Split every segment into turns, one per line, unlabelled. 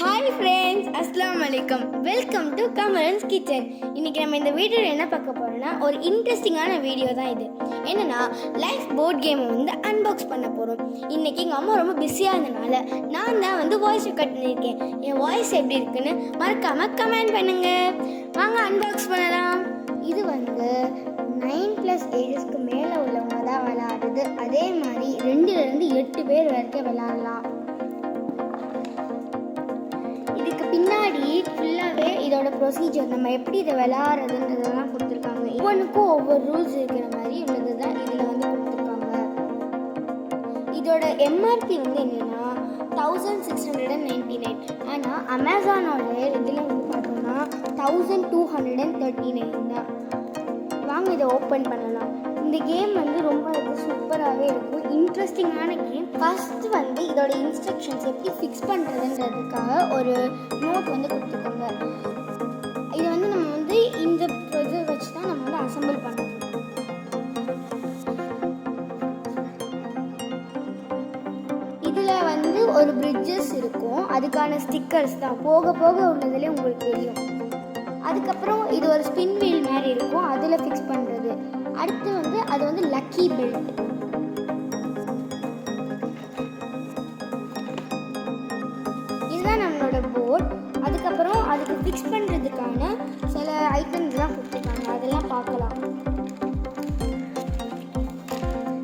Hi friends அஸ்லாம் வலைக்கம் welcome to கமரன்ஸ் kitchen இன்னைக்கு நம்ம இந்த வீடியோவில் என்ன பார்க்க போகிறோம்னா ஒரு இன்ட்ரெஸ்டிங்கான வீடியோ தான் இது. என்னென்னா லைஃப் போர்ட் கேமை வந்து அன்பாக்ஸ் பண்ண போகிறோம் இன்னைக்கு எங்கள் அம்மா ரொம்ப பிஸியாக இருந்தனால நான் தான் வந்து வாய்ஸ் ரெக்கார்ட் பண்ணியிருக்கேன். என் வாய்ஸ் எப்படி இருக்குன்னு மறக்காமல் கமெண்ட் பண்ணுங்க. வாங்க அன்பாக்ஸ் பண்ணலாம். இது வந்து நைன் ப்ளஸ் ஏஜஸ்க்கு மேலே உள்ளவங்க தான் விளையாடுறது அதே மாதிரி ரெண்டுலேருந்து எட்டு பேர் வரைக்கும் விளாடலாம் முன்னாடி ஃபுல்லாகவே இதோட ப்ரொசீஜர் நம்ம எப்படி இதை விளையாடுறதுன்றதெல்லாம் கொடுத்துருக்காங்க. ஒவ்வொன்றுக்கும் ஒவ்வொரு ரூல்ஸ் இருக்கிற மாதிரி உள்ளது தான் இதில் வந்து கொடுத்துருக்காங்க. இதோட எம்ஆர்பி வந்து என்னென்னா thousand six hundred and ninety nine ஆனால் அமேசானோட இதில் வந்து பார்த்தோம்னா thousand two hundred and thirty nine தான். வாங்க இதை ஓப்பன் பண்ணலாம். இந்த கேம் வந்து ரொம்ப சூப்பராகவே இருக்கும். இன்ட்ரெஸ்டிங்கான கேம் ஃபஸ்ட்டு வந்து இதோட இன்ஸ்ட்ரக்ஷன்ஸ் எப்படி ஃபிக்ஸ் பண்ணுறதுன்றதுக்காக ஒரு நோட் வந்து கொடுத்துருக்காங்க இது வந்து நம்ம வந்து இந்த இது வச்சு தான் நம்ம வந்து அசம்பிள் பண்ணணும் இதில் வந்து ஒரு பிரிட்ஜஸ் இருக்கும். அதுக்கான ஸ்டிக்கர்ஸ் தான். போக போக உள்ளதுலேயே உங்களுக்கு தெரியும். அதுக்கப்புறம் இது ஒரு ஸ்பின் வீல் மாதிரி இருக்கும். அதில் ஃபிக்ஸ் பண்ணுறது அடுத்து வந்து அது வந்து லக்கி பெல்ட் இதுதான் நம்மளோட போர்ட் அதுக்கப்புறம் அதுக்கு ஃபிக்ஸ் பண்ணுறதுக்கான சில ஐட்டம்ஸ்லாம் கொடுத்துருக்காங்க. அதெல்லாம் பார்க்கலாம்.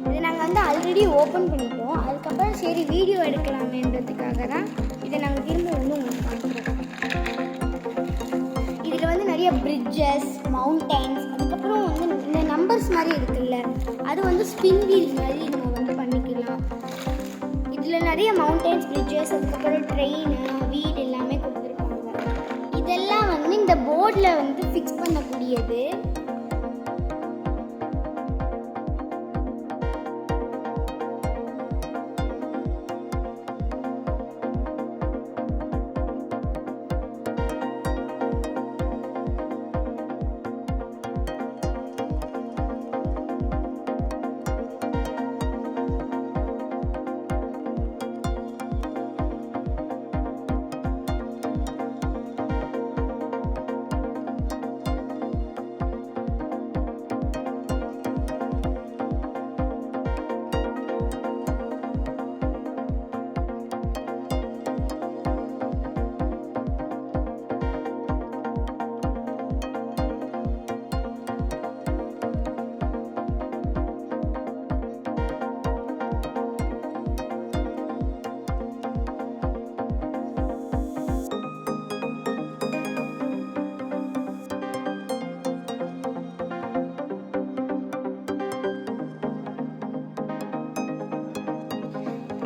இது நாங்கள் வந்து ஆல்ரெடி ஓப்பன் பண்ணிட்டோம். அதுக்கப்புறம் சரி வீடியோ எடுக்கலாமேன்றதுக்காக தான் இதை நாங்கள் திரும்ப வந்து உங்களுக்கு காமிக்கிறோம். இதில் வந்து நிறைய பிரிட்ஜஸ் மவுண்டன்ஸ் அதுக்கப்புறம் வந்து நம்பர்ஸ் மாதிரி இருக்குல்ல அது வந்து ஸ்பின் வீல் மாதிரி நம்ம வந்து பண்ணிக்கலாம். இதில் நிறைய மவுண்டன்ஸ் பிரிட்ஜஸ் அதுக்கப்புறம் ட்ரெயின் வீடு எல்லாமே கொடுத்துருப்பாங்க இதெல்லாம் வந்து இந்த போர்டில் வந்து ஃபிக்ஸ் பண்ணக்கூடியது.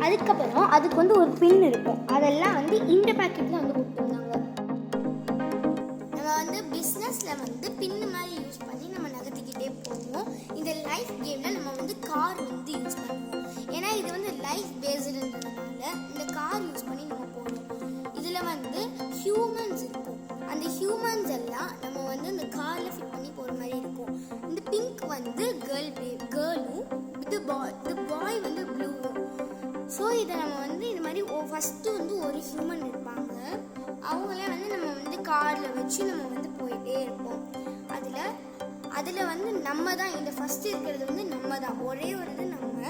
அதுக்கப்புறம் அதுக்கு வந்து ஒரு பின் இருக்கும். அதெல்லாம் வந்து இந்த பேக்கெட்டில் வந்து கொடுத்துருந்தாங்க. நம்ம வந்து பிஸ்னஸில் வந்து பின்னு மாதிரி யூஸ் பண்ணி நம்ம நகர்த்திக்கிட்டே போவோம். இந்த லைஃப் கேமில் நம்ம வந்து கார் வந்து யூஸ் பண்ணுவோம். ஏன்னா இது வந்து லைஃப் பேஸ்டுன்றதுனால இந்த கார் யூஸ் பண்ணி நம்ம போகணும். இதில் வந்து ஹியூமன்ஸ் இருக்கும். அந்த ஹியூமன்ஸ் எல்லாம் நம்ம வந்து இந்த காரில் ஃபிட் பண்ணி போகிற மாதிரி இருக்கும். இந்த பிங்க் வந்து கேர்ள் கேர்ளும் இது பாய் இந்த பாய் வந்து ப்ளூவும் ஸோ இதை நம்ம வந்து இது மாதிரி ஓ ஃபஸ்ட்டு வந்து ஒரு ஹியூமன் இருப்பாங்க. அவங்களே வந்து நம்ம வந்து காரில் வச்சு நம்ம வந்து போயிட்டே இருப்போம். அதில் அதில் வந்து நம்ம தான் இந்த ஃபஸ்ட்டு இருக்கிறது வந்து நம்ம தான். ஒரே ஒரு இது நம்ம.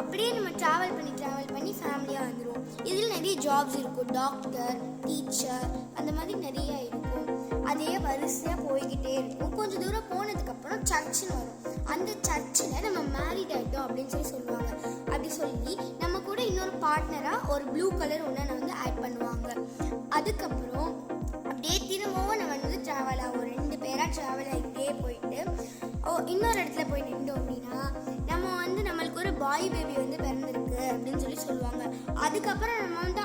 அப்படியே நம்ம ட்ராவல் பண்ணி ட்ராவல் பண்ணி ஃபேமிலியாக வந்துடுவோம் இதில் நிறைய ஜாப்ஸ் இருக்கும். டாக்டர் டீச்சர் அந்த மாதிரி நிறைய இருக்கும். அதே வரிசையாக போய்கிட்டே இருக்கும். கொஞ்சம் தூரம் போனதுக்கப்புறம் சர்ச்சுன்னு வரும். அந்த சர்ச்சில் நம்ம மேரிட் ஆகிட்டோம் அப்படின்னு சொல்லி சொல்லுவாங்க. அப்படி சொல்லி நம்ம கூட இன்னொரு பார்ட்னராக ஒரு ப்ளூ கலர் ஒன்று வந்து ஆட் பண்ணுவாங்க. அதுக்கப்புறம் அப்படியே திரும்பவும் நம்ம வந்து ட்ராவல் ஆகும் ரெண்டு பேராக ட்ராவல் ஆகிட்டே போயிட்டு ஓ இன்னொரு இடத்துல போய் நின்றோம் அப்படின்னா நம்ம வந்து நம்மளுக்கு ஒரு பாய் பேபி வந்து பிறந்திருக்கு அப்படின்னு சொல்லி சொல்லுவாங்க. அதுக்கப்புறம் நம்ம வந்து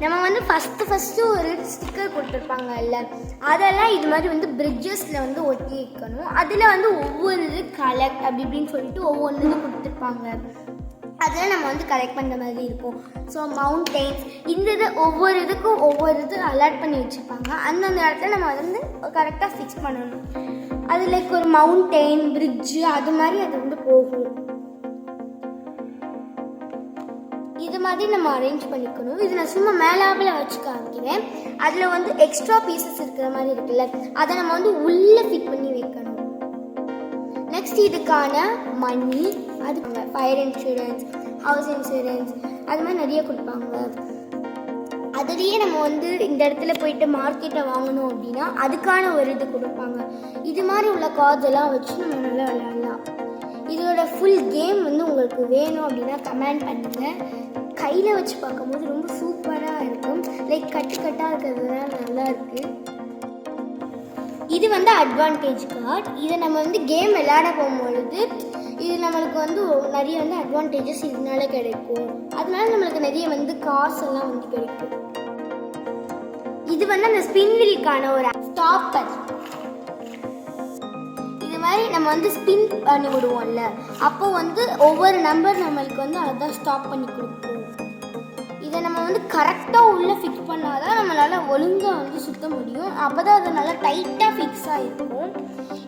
நம்ம வந்து ஃபஸ்ட்டு ஃபஸ்ட்டு ஒரு ஸ்டிக்கர் கொடுத்துருப்பாங்கல்ல அதெல்லாம் இது மாதிரி வந்து பிரிட்ஜஸில் வந்து ஒட்டி வைக்கணும். அதில் வந்து ஒவ்வொரு இது கலெக்ட் அப்படி இப்படின்னு சொல்லிட்டு ஒவ்வொன்று இது கொடுத்துருப்பாங்க. அதெல்லாம் நம்ம வந்து கலெக்ட் பண்ணுற மாதிரி இருக்கும். ஸோ மவுண்டெயின்ஸ் இந்த இது ஒவ்வொரு இதுக்கும் ஒவ்வொரு இது அலாட் பண்ணி வச்சுருப்பாங்க. அந்தந்த இடத்துல நம்ம வந்து கரெக்டாக ஃபிக்ஸ் பண்ணணும். அது லைக் ஒரு மவுண்டெயின் பிரிட்ஜு அது மாதிரி அது வந்து போகும். இது மாதிரி நம்ம அரேஞ்ச் பண்ணிக்கணும். இது நான் சும்மா மேலாவில் வச்சு காமிக்கிறேன். அதில் வந்து எக்ஸ்ட்ரா பீசஸ் இருக்கிற மாதிரி இருக்குல்ல அதை நம்ம வந்து உள்ளே ஃபிட் பண்ணி வைக்கணும். நெக்ஸ்ட் இதுக்கான மணி அதுக்கு ஃபயர் இன்சூரன்ஸ் ஹவுஸ் இன்சூரன்ஸ் அது மாதிரி நிறைய கொடுப்பாங்க. அதுலேயே நம்ம வந்து இந்த இடத்துல போயிட்டு மார்க்கெட்டை வாங்கணும் அப்படின்னா அதுக்கான ஒரு இது கொடுப்பாங்க. இது மாதிரி உள்ள கார்ட்ஸ் எல்லாம் வச்சு நம்ம நல்லா விளையாடலாம். இதோட ஃபுல் கேம் வந்து உங்களுக்கு வேணும் அப்படின்னா கமெண்ட் பண்ணுங்கள் கையில் வச்சு பார்க்கும்போது ரொம்ப சூப்பராக இருக்கும். லைக் கட்டு கட்டாக இருக்கிறதுலாம் நல்லா இருக்குது இது வந்து அட்வான்டேஜ் கார்டு இதை நம்ம வந்து கேம் விளையாட போகும்பொழுது இது நம்மளுக்கு வந்து நிறைய வந்து அட்வான்டேஜஸ் இதனால கிடைக்கும். அதனால நம்மளுக்கு நிறைய வந்து காசெல்லாம் வந்து கிடைக்கும். இது வந்து அந்த ஸ்பின் வீலுக்கான ஒரு ஸ்டாப்பர் இது மாதிரி நம்ம வந்து ஸ்பின் பண்ணி விடுவோம்ல அப்போ வந்து ஒவ்வொரு நம்பர் நம்மளுக்கு வந்து அதை ஸ்டாப் பண்ணி கொடுக்கும். இதை நம்ம வந்து கரெக்டாக உள்ளே ஃபிக்ஸ் பண்ணால் தான் நம்மளால் ஒழுங்காக வந்து சுத்த முடியும். அப்போ தான் அது நல்லா டைட்டாக ஃபிக்ஸ் ஆகிருக்கும்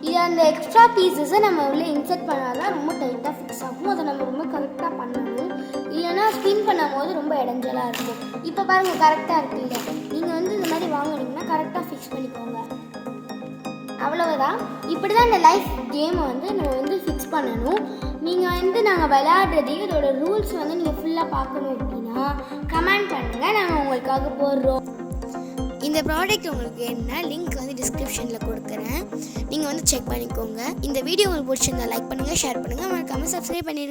இது அந்த எக்ஸ்ட்ரா பீசஸை நம்ம உள்ளே இன்சர்ட் பண்ணாதான் ரொம்ப டைட்டாக ஃபிக்ஸ் ஆகும். அதை நம்ம ரொம்ப கரெக்டாக பண்ணணும். இல்லைன்னா ஸ்பின் பண்ணும் போது ரொம்ப இடைஞ்சலாக இருக்கும். இப்போ பாருங்கள் கரெக்டாக இருக்குல்ல நீங்கள் வந்து இந்த மாதிரி வாங்கினீங்கன்னா கரெக்டாக ஃபிக்ஸ் பண்ணிக்கோங்க. அவ்வளவுதான். இப்படி தான் இந்த லைஃப் கேமை வந்து நம்ம வந்து ஃபிக்ஸ் பண்ணணும். நீங்கள் வந்து நாங்கள் விளையாடுறதையும் இதோட ரூல்ஸ் வந்து நீங்கள் ஃபுல்லாக பார்க்கணும் அப்படின்னா கமெண்ட் பண்ணுங்கள் நாங்கள் உங்களுக்காக போடுறோம்.
இந்த ப்ராடக்ட் உங்களுக்கு என்ன லிங்க் வந்து டிஸ்கிரிப்ஷனில் கொடுக்குறேன். நீங்கள் வந்து செக் பண்ணிக்கோங்க. இந்த வீடியோ உங்களுக்கு பிடிச்சிருந்தா லைக் பண்ணுங்கள் ஷேர் பண்ணுங்கள் மறக்காமல் சப்ஸ்கிரைப் பண்ணிடுங்க